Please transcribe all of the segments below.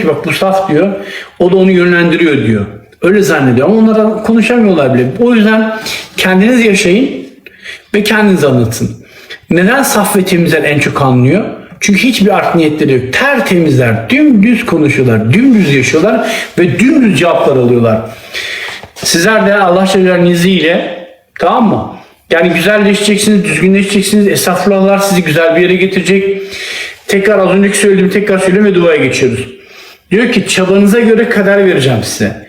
ki bak bu saf diyor. O da onu yönlendiriyor diyor. Öyle zannediyor ama onlara konuşamıyorlar bile. O yüzden kendiniz yaşayın ve kendiniz anlatın. Neden saf ve temizler en çok anlıyor? Çünkü hiçbir art niyetleri yok. Tertemizler, dümdüz konuşuyorlar, dümdüz yaşıyorlar ve dümdüz cevaplar alıyorlar. Sizler de Allah Celle izniyle tamam mı? Yani güzelleşeceksiniz, düzgünleşeceksiniz. Estağfurullah sizi güzel bir yere getirecek. Tekrar az önceki söylediğimi tekrar söyleyeyim ve duaya geçiyoruz. Diyor ki çabanıza göre kader vereceğim size.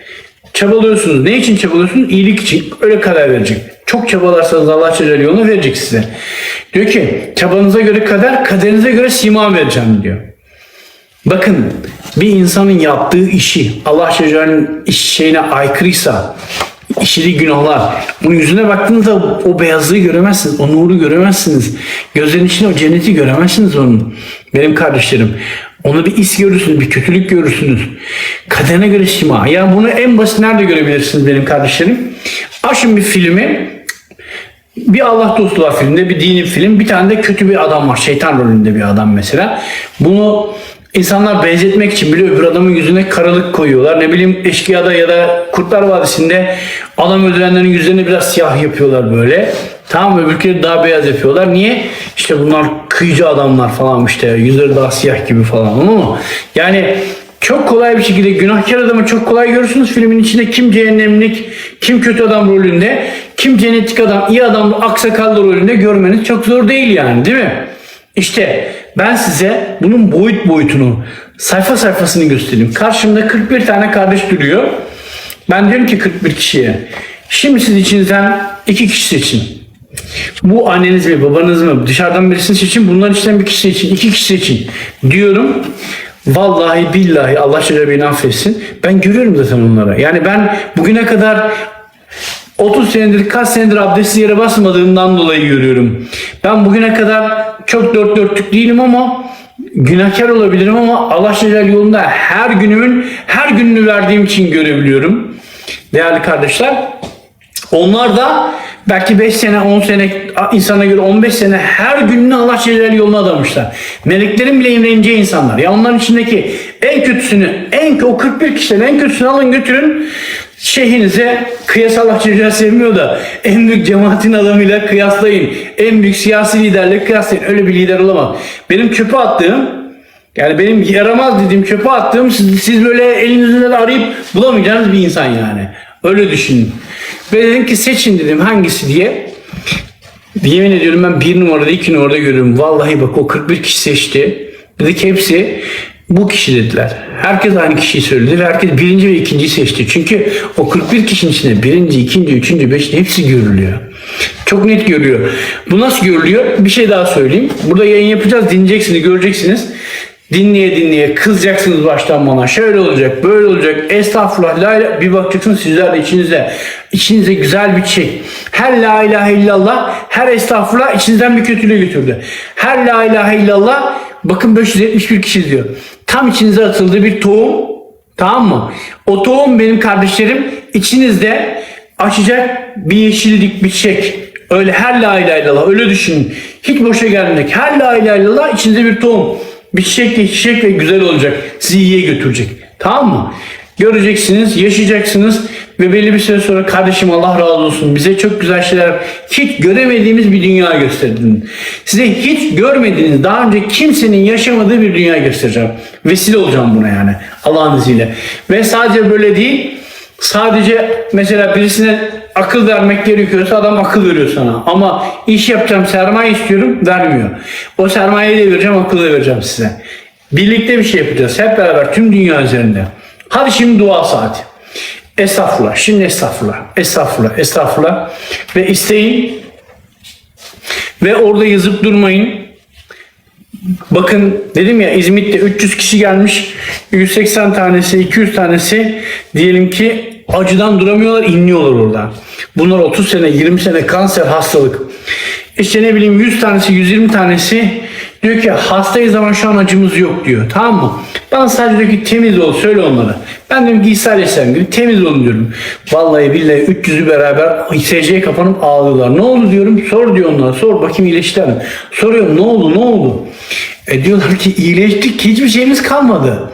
Çabalıyorsunuz. Ne için çabalıyorsunuz? İyilik için. Öyle kader verecek. Çok çabalarsanız Allah Celle yolunu verecek size. Diyor ki çabanıza göre kader, kaderinize göre sima vereceğim diyor. Bakın bir insanın yaptığı işi Allah Celle'nin iş şeyine aykırıysa işleri günahlar. Bunun yüzüne baktığınızda o beyazlığı göremezsiniz. O nuru göremezsiniz. Gözlerin içinde o cenneti göremezsiniz onun. Benim kardeşlerim. Onu bir is görürsünüz, bir kötülük görürsünüz. Kaderine göre sima. Yani bunu en basit nerede görebilirsiniz benim kardeşlerim? Açın bir filmi. Bir Allah dostu var filmde, bir dini film. Bir tane de kötü bir adam var. Şeytan rolünde bir adam mesela. Bunu insanlar benzetmek için bile öbür adamın yüzüne karalık koyuyorlar. Ne bileyim Eşkıya'da ya da Kurtlar Vadisi'nde adam öldürenlerin yüzlerini biraz siyah yapıyorlar böyle. Tamam mı? Öbürkleri daha beyaz yapıyorlar. Niye? İşte bunlar kıyıcı adamlar falan işte. Yüzleri daha siyah gibi falan. Mı? Yani çok kolay bir şekilde günahkar adamı çok kolay görürsünüz filmin içinde kim cehennemlik, kim kötü adam rolünde, kim cennetik adam, iyi adam, aksakallı rolünde görmeniz çok zor değil yani değil mi? İşte ben size bunun boyut boyutunu, sayfa sayfasını göstereyim. Karşımda 41 tane kardeş duruyor. Ben diyorum ki 41 kişiye. Şimdi siz içinizden iki kişi seçin. Bu anneniz mi babanız mı dışarıdan birisini seçin bunların içinden bir kişi seçin iki kişi seçin diyorum. Vallahi billahi Allah Celle beni affetsin. Ben görüyorum zaten onlara. Yani ben bugüne kadar 30 senedir kaç senedir abdestsiz yere basmadığımdan dolayı görüyorum. Ben bugüne kadar çok dört dörtlük değilim ama günahkar olabilirim ama Allah Celle yolunda her günümün her gününü verdiğim için görebiliyorum. Değerli kardeşler onlar da belki 5 sene 10 sene insana göre 15 sene her gününü Allah Celle yoluna adamışlar. Meleklerin bile imreneceği insanlar. Ya onların içindeki en kötüsünü, en o 41 kişiden en kötüsünü alın götürün şeyhinize kıyas Allah Celle sevmiyor da en büyük cemaatin adamıyla kıyaslayın. En büyük siyasi liderle kıyaslayın. Öyle bir lider olamaz. Benim çöpe attığım yani benim yaramaz dediğim çöpe attığım siz, siz böyle elinizden arayıp bulamayacağınız bir insan yani. Öyle düşünün. Ve dedim ki seçin dedim hangisi diye. Yemin ediyorum ben bir numarada iki numarada görüyorum. Vallahi bak o 41 kişi seçti. Dedik hepsi bu kişi dediler. Herkes aynı kişiyi söyledi ve herkes birinci ve ikinciyi seçti. Çünkü o 41 kişinin içinde birinci, ikinci, üçüncü, beşinci hepsi görülüyor. Çok net görüyor. Bu nasıl görülüyor? Bir şey daha söyleyeyim. Burada yayın yapacağız. Dinleyeceksiniz, göreceksiniz. Dinleye dinleye kızacaksınız baştan bana. Şöyle olacak, böyle olacak. Estağfurullah. La ilahe- bir bakacaksınız sizler de içinizde. içinize güzel bir şey. Her la ilahe illallah, her estağfurullah içinizden bir kötülüğü götürdü. Her la ilahe illallah bakın 571 kişi diyor. Tam içinize atıldı bir tohum. Tamam mı? O tohum benim kardeşlerim içinizde açacak bir yeşillik, bir çiçek. Öyle her la ilahe illallah öyle düşünün. Hiç boşa gelmeyecek. Her la ilahe illallah içinizde bir tohum. De çiçek ve güzel olacak. Sizi iyiye götürecek. Tamam mı? Göreceksiniz, yaşayacaksınız ve belli bir süre sonra kardeşim Allah razı olsun bize çok güzel şeyler hiç göremediğimiz bir dünya gösterdin. Size hiç görmediğiniz, daha önce kimsenin yaşamadığı bir dünya göstereceğim. Vesile olacağım buna yani Allah'ın izniyle. Ve sadece böyle değil, Sadece mesela birisine akıl vermek gerekiyorsa adam akıl veriyor sana. Ama iş yapacağım, sermaye istiyorum, vermiyor. O sermayeyi de vereceğim, akıllı da vereceğim size. Birlikte bir şey yapacağız. Hep beraber tüm dünya üzerinde. Hadi şimdi dua saati. Estağfurullah. Şimdi estağfurullah. Estağfurullah. Estağfurullah. Ve isteyin. Ve orada yazıp durmayın. Bakın dedim ya İzmit'te 300 kişi gelmiş. 180 tanesi, 200 tanesi diyelim ki acıdan duramıyorlar, inliyorlar orada. Bunlar 30 sene, 20 sene kanser hastalık. İşte ne bileyim 100 tanesi, 120 tanesi diyor ki hastayız ama şu an acımız yok diyor. Tamam mı? Ben sadece diyor ki temiz ol söyle onlara. Ben diyorum ki İsa gibi temiz olun diyorum. Vallahi billahi 300'ü beraber secdeye kapanıp ağlıyorlar. Ne oldu diyorum. Sor diyor onlara. Sor bakayım iyileştiler mi? Soruyorum ne oldu ne oldu? E diyorlar ki iyileştik hiçbir şeyimiz kalmadı.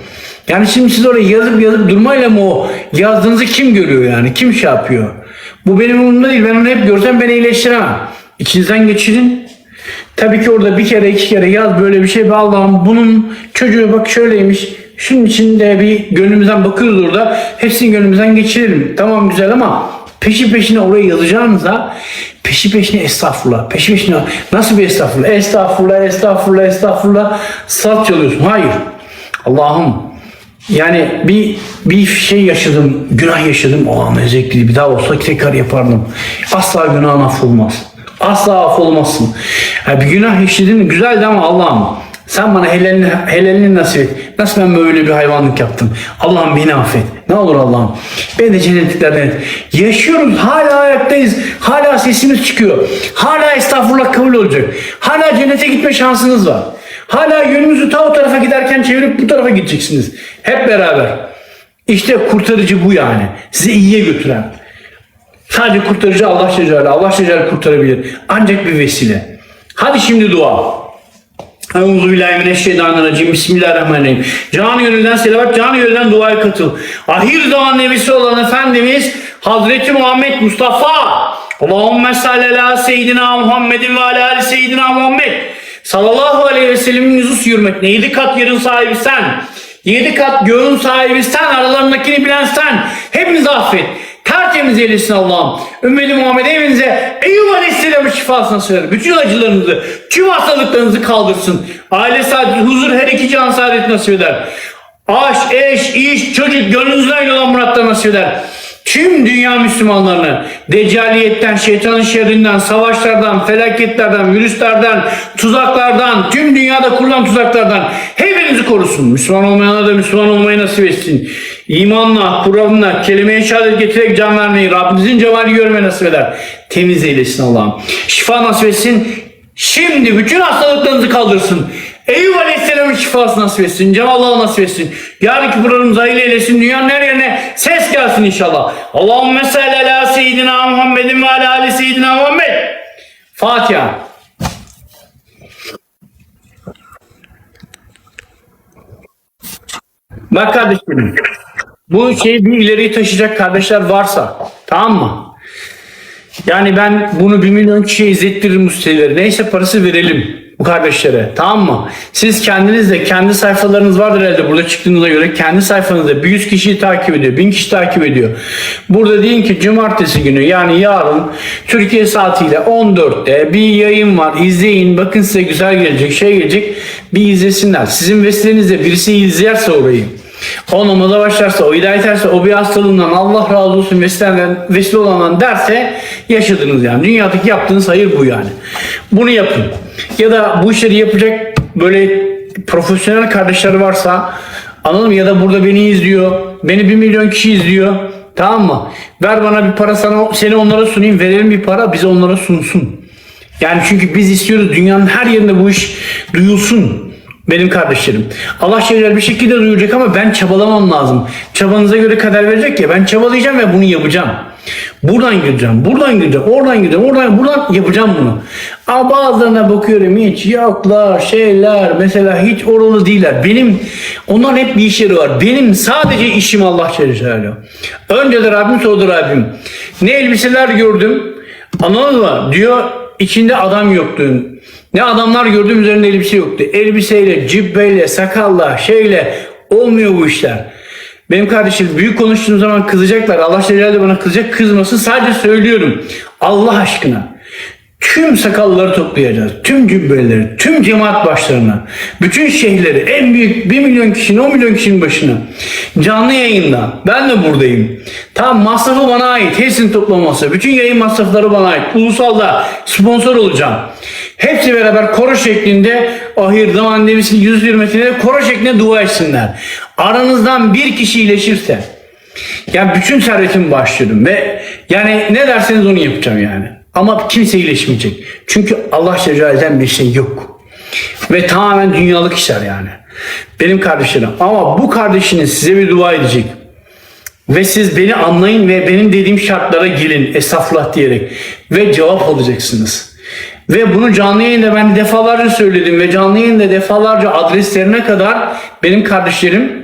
Yani şimdi siz oraya yazıp yazıp durmayla mı o yazdığınızı kim görüyor yani? Kim şey yapıyor? Bu benim umurumda değil. Ben onu hep görsem ben iyileştiremem. İçinizden geçirin. Tabii ki orada bir kere iki kere yaz böyle bir şey. Be Allah'ım bunun çocuğu bak şöyleymiş. Şunun içinde bir gönlümüzden bakıyoruz orada. Hepsini gönlümüzden geçirelim. Tamam güzel ama peşi peşine oraya yazacağınıza peşi peşine estağfurullah. Peşi peşine nasıl bir estağfurullah? Estağfurullah, estağfurullah, estağfurullah. Salt çalıyorsun. Hayır. Allah'ım yani bir bir şey yaşadım, günah yaşadım. O an zevkliydi. Bir daha olsa tekrar yapardım. Asla günahın affolmaz. Asla affolmazsın. Yani bir günah yaşadın güzeldi ama Allah'ım sen bana helalini, helalini nasip et. Nasıl ben böyle bir hayvanlık yaptım? Allah'ım beni affet. Ne olur Allah'ım. Beni de cennetliklerden et. Yaşıyoruz. Hala ayaktayız. Hala sesimiz çıkıyor. Hala estağfurullah kabul olacak. Hala cennete gitme şansınız var. Hala yönünüzü ta o tarafa giderken çevirip bu tarafa gideceksiniz. Hep beraber. İşte kurtarıcı bu yani. Sizi iyiye götüren. Sadece kurtarıcı Allah Celle Allah Celle kurtarabilir. Ancak bir vesile. Hadi şimdi dua. Euzubillahimineşşeytanirracim. Bismillahirrahmanirrahim. Canı gönülden selavat, canı gönülden duaya katıl. Ahir zaman nebisi olan Efendimiz Hazreti Muhammed Mustafa. Allahümme salli ala seyyidina Muhammedin ve ala ali seyyidina Muhammed. Sallallahu aleyhi ve sellemin yüzü hürmetine. Yedi kat yerin sahibi sen. Yedi kat göğün sahibi sen. Aralarındakini bilen sen. Hepinizi affet. Tertemiz eylesin Allah'ım. Ümmeti Muhammed evinize Eyyub Aleyhisselam'ın şifasını söyler. Bütün acılarınızı, tüm hastalıklarınızı kaldırsın. Aile saadeti, huzur her iki can saadet nasip eder. Aşk, eş, iş, çocuk, gönlünüzden olan muratlar nasip eder. Tüm dünya Müslümanlarını deccaliyetten, şeytanın şerrinden, savaşlardan, felaketlerden, virüslerden, tuzaklardan, tüm dünyada kurulan tuzaklardan hepinizi korusun. Müslüman olmayana da Müslüman olmayı nasip etsin. İmanla, Kur'an'la, kelime-i şehadet getirerek can vermeyi, Rabbimizin cemali görmeyi nasip eder. Temiz eylesin Allah'ım. Şifa nasip etsin. Şimdi bütün hastalıklarınızı kaldırsın. Eyüp Aleyhisselam'ın şifası nasip etsin. Cemallahu nasip etsin. Yarınki programımızı hayırlı eylesin. Dünyanın her yerine ses gelsin inşallah. Allahümme salli ala seyyidina Muhammedin ve ala ali seyyidina Muhammed. Fatiha. Bak kardeşlerim. Bu şeyi bir ileri taşıyacak kardeşler varsa tamam mı? Yani ben bunu bir milyon kişiye izlettiririm bu. Neyse parası verelim bu kardeşlere. Tamam mı? Siz kendiniz de kendi sayfalarınız vardır herhalde burada çıktığınıza göre. Kendi sayfanızda bir 100 kişiyi takip ediyor. 1000 kişi takip ediyor. Burada deyin ki cumartesi günü yani yarın Türkiye saatiyle 14'te bir yayın var. İzleyin. Bakın size güzel gelecek şey gelecek. Bir izlesinler. Sizin vesilenizle birisi izlerse orayı. O namaza başlarsa, o hidayet ederse, o bir hastalığından Allah razı olsun vesile, vesile olandan derse yaşadınız yani. Dünyadaki yaptığınız hayır bu yani. Bunu yapın. Ya da bu işleri yapacak böyle profesyonel kardeşler varsa anladın mı? Ya da burada beni izliyor. Beni bir milyon kişi izliyor. Tamam mı? Ver bana bir para sana seni onlara sunayım. Verelim bir para bize onlara sunsun. Yani çünkü biz istiyoruz dünyanın her yerinde bu iş duyulsun. Benim kardeşlerim. Allah şeyler bir şekilde duyuracak ama ben çabalamam lazım. Çabanıza göre kader verecek ya ben çabalayacağım ve bunu yapacağım. Buradan gireceğim, buradan gireceğim, oradan gireceğim, oradan buradan yapacağım bunu. Ama bazılarına bakıyorum hiç yoklar, şeyler, mesela hiç oralı değiller. Benim, onların hep bir işleri var. Benim sadece işim Allah Celle Önce de Rabbim sonra da Rabbim. Ne elbiseler gördüm, anladın mı? Diyor içinde adam yoktu. Ne adamlar gördüm üzerinde elbise yoktu. Elbiseyle, cibbeyle, sakalla, şeyle olmuyor bu işler. Benim kardeşim büyük konuştuğum zaman kızacaklar. Allah Celle bana kızacak kızmasın. Sadece söylüyorum. Allah aşkına. Tüm sakalları toplayacağız. Tüm cübbeleri, tüm cemaat başlarına, bütün şehirleri, en büyük 1 milyon kişinin, 10 milyon kişinin başına. Canlı yayında. Ben de buradayım. Tam masrafı bana ait. Hepsini toplaması. Bütün yayın masrafları bana ait. Ulusalda sponsor olacağım. Hepsi beraber koro şeklinde ahir zaman demisinin yüz hürmetine koro şeklinde dua etsinler. Aranızdan bir kişi iyileşirse yani bütün servetimi başlıyorum ve yani ne derseniz onu yapacağım yani. Ama kimse iyileşmeyecek. Çünkü Allah Celle bir şey yok. Ve tamamen dünyalık işler yani. Benim kardeşlerim. Ama bu kardeşiniz size bir dua edecek. Ve siz beni anlayın ve benim dediğim şartlara gelin estağfurullah diyerek. Ve cevap alacaksınız. Ve bunu canlı yayında ben defalarca söyledim ve canlı yayında defalarca adreslerine kadar benim kardeşlerim